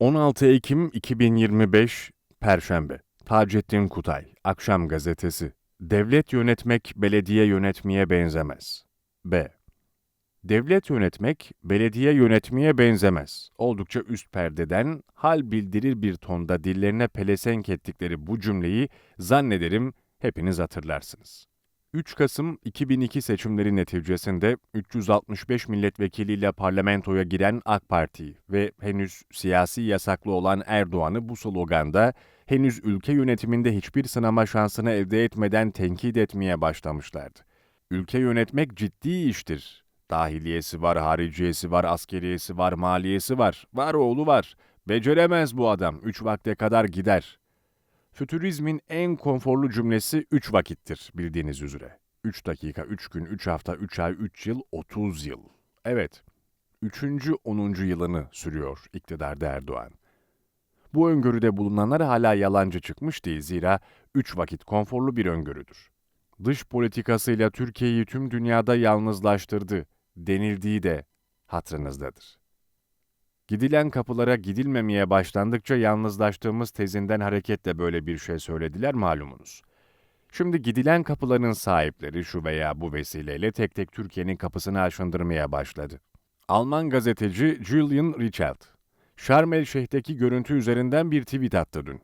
16 Ekim 2025 Perşembe Taceddin Kutay Akşam Gazetesi Devlet yönetmek belediye yönetmeye benzemez. B. Devlet yönetmek belediye yönetmeye benzemez. Oldukça üst perdeden hal bildirir bir tonda dillerine pelesenk ettikleri bu cümleyi zannederim hepiniz hatırlarsınız. 3 Kasım 2002 seçimleri neticesinde 365 milletvekiliyle parlamentoya giren AK Parti ve henüz siyasi yasaklı olan Erdoğan'ı bu sloganda henüz ülke yönetiminde hiçbir sınama şansını elde etmeden tenkit etmeye başlamışlardı. Ülke yönetmek ciddi iştir. Dahiliyesi var, hariciyesi var, askeriyesi var, maliyesi var. Var oğlu var. Beceremez bu adam. Üç vakte kadar gider. Fütürizmin en konforlu cümlesi 3 vakittir bildiğiniz üzere. 3 dakika, 3 gün, 3 hafta, 3 ay, 3 yıl, 30 yıl. Evet, 3. 10. yılını sürüyor iktidarda Erdoğan. Bu öngörüde bulunanlar hala yalancı çıkmış değil zira 3 vakit konforlu bir öngörüdür. Dış politikasıyla Türkiye'yi tüm dünyada yalnızlaştırdı denildiği de hatırınızdadır. Gidilen kapılara gidilmemeye başlandıkça yalnızlaştığımız tezinden hareketle böyle bir şey söylediler malumunuz. Şimdi gidilen kapıların sahipleri şu veya bu vesileyle tek tek Türkiye'nin kapısını aşındırmaya başladı. Alman gazeteci Julian Richard, Şarm el Şeyh'teki görüntü üzerinden bir tweet attı dün.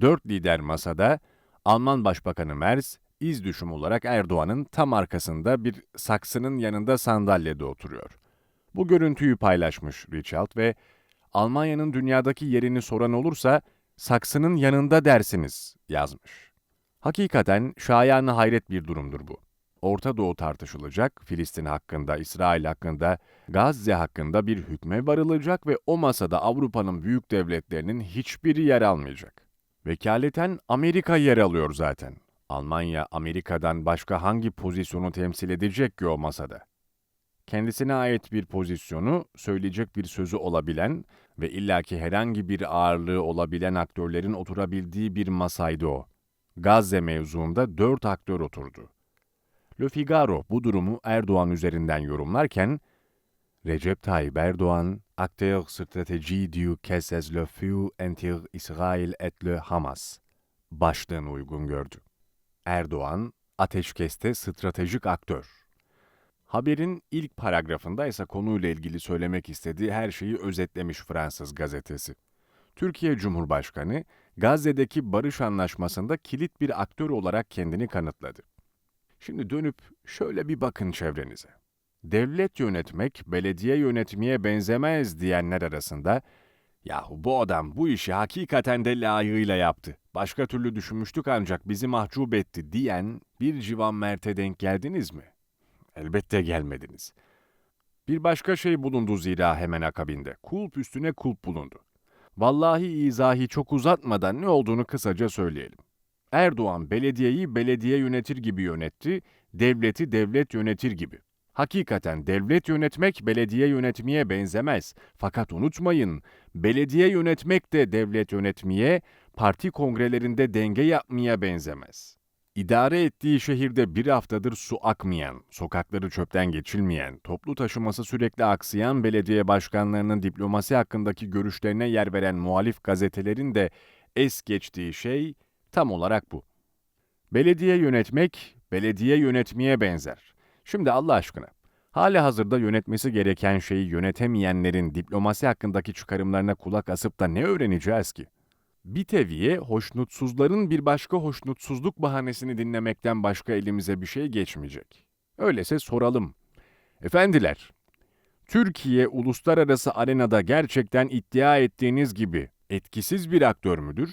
Dört lider masada, Alman Başbakanı Merz, iz düşüm olarak Erdoğan'ın tam arkasında bir saksının yanında sandalyede oturuyor. Bu görüntüyü paylaşmış Richard ve Almanya'nın dünyadaki yerini soran olursa saksının yanında dersiniz yazmış. Hakikaten şayanı hayret bir durumdur bu. Orta Doğu tartışılacak, Filistin hakkında, İsrail hakkında, Gazze hakkında bir hükme varılacak ve o masada Avrupa'nın büyük devletlerinin hiçbiri yer almayacak. Vekaleten Amerika yer alıyor zaten. Almanya, Amerika'dan başka hangi pozisyonu temsil edecek ki o masada? Kendisine ait bir pozisyonu, söyleyecek bir sözü olabilen ve illaki herhangi bir ağırlığı olabilen aktörlerin oturabildiği bir masaydı o. Gazze mevzuunda dört aktör oturdu. Le Figaro bu durumu Erdoğan üzerinden yorumlarken, Recep Tayyip Erdoğan, acteur stratégie du caisse le feu entre Israël et le Hamas başlığını uygun gördü. Erdoğan, ateşkeste stratejik aktör Haberin ilk paragrafında ise konuyla ilgili söylemek istediği her şeyi özetlemiş Fransız gazetesi. Türkiye Cumhurbaşkanı, Gazze'deki barış anlaşmasında kilit bir aktör olarak kendini kanıtladı. Şimdi dönüp şöyle bir bakın çevrenize. Devlet yönetmek, belediye yönetmeye benzemez diyenler arasında, yahu bu adam bu işi hakikaten de layığıyla yaptı. Başka türlü düşünmüştük ancak bizi mahcup etti diyen bir civan Mert'e denk geldiniz mi? Elbette gelmediniz. Bir başka şey bulundu zira hemen akabinde. Kulp üstüne kulp bulundu. Vallahi izahi çok uzatmadan ne olduğunu kısaca söyleyelim. Erdoğan belediyeyi belediye yönetir gibi yönetti, devleti devlet yönetir gibi. Hakikaten devlet yönetmek belediye yönetmeye benzemez. Fakat unutmayın, belediye yönetmek de devlet yönetmeye, parti kongrelerinde denge yapmaya benzemez. İdare ettiği şehirde bir haftadır su akmayan, sokakları çöpten geçilmeyen, toplu taşıması sürekli aksayan belediye başkanlarının diplomasi hakkındaki görüşlerine yer veren muhalif gazetelerin de es geçtiği şey tam olarak bu. Belediye yönetmek, belediye yönetmeye benzer. Şimdi Allah aşkına, hali hazırda yönetmesi gereken şeyi yönetemeyenlerin diplomasi hakkındaki çıkarımlarına kulak asıp da ne öğreneceğiz ki? Bir teviye hoşnutsuzların bir başka hoşnutsuzluk bahanesini dinlemekten başka elimize bir şey geçmeyecek. Öyleyse soralım. Efendiler, Türkiye uluslararası arenada gerçekten iddia ettiğiniz gibi etkisiz bir aktör müdür?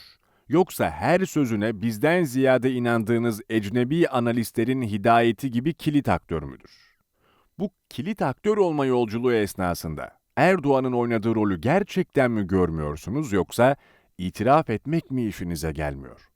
Yoksa her sözüne bizden ziyade inandığınız ecnebi analistlerin hidayeti gibi kilit aktör müdür? Bu kilit aktör olma yolculuğu esnasında Erdoğan'ın oynadığı rolü gerçekten mi görmüyorsunuz yoksa itiraf etmek mi işinize gelmiyor?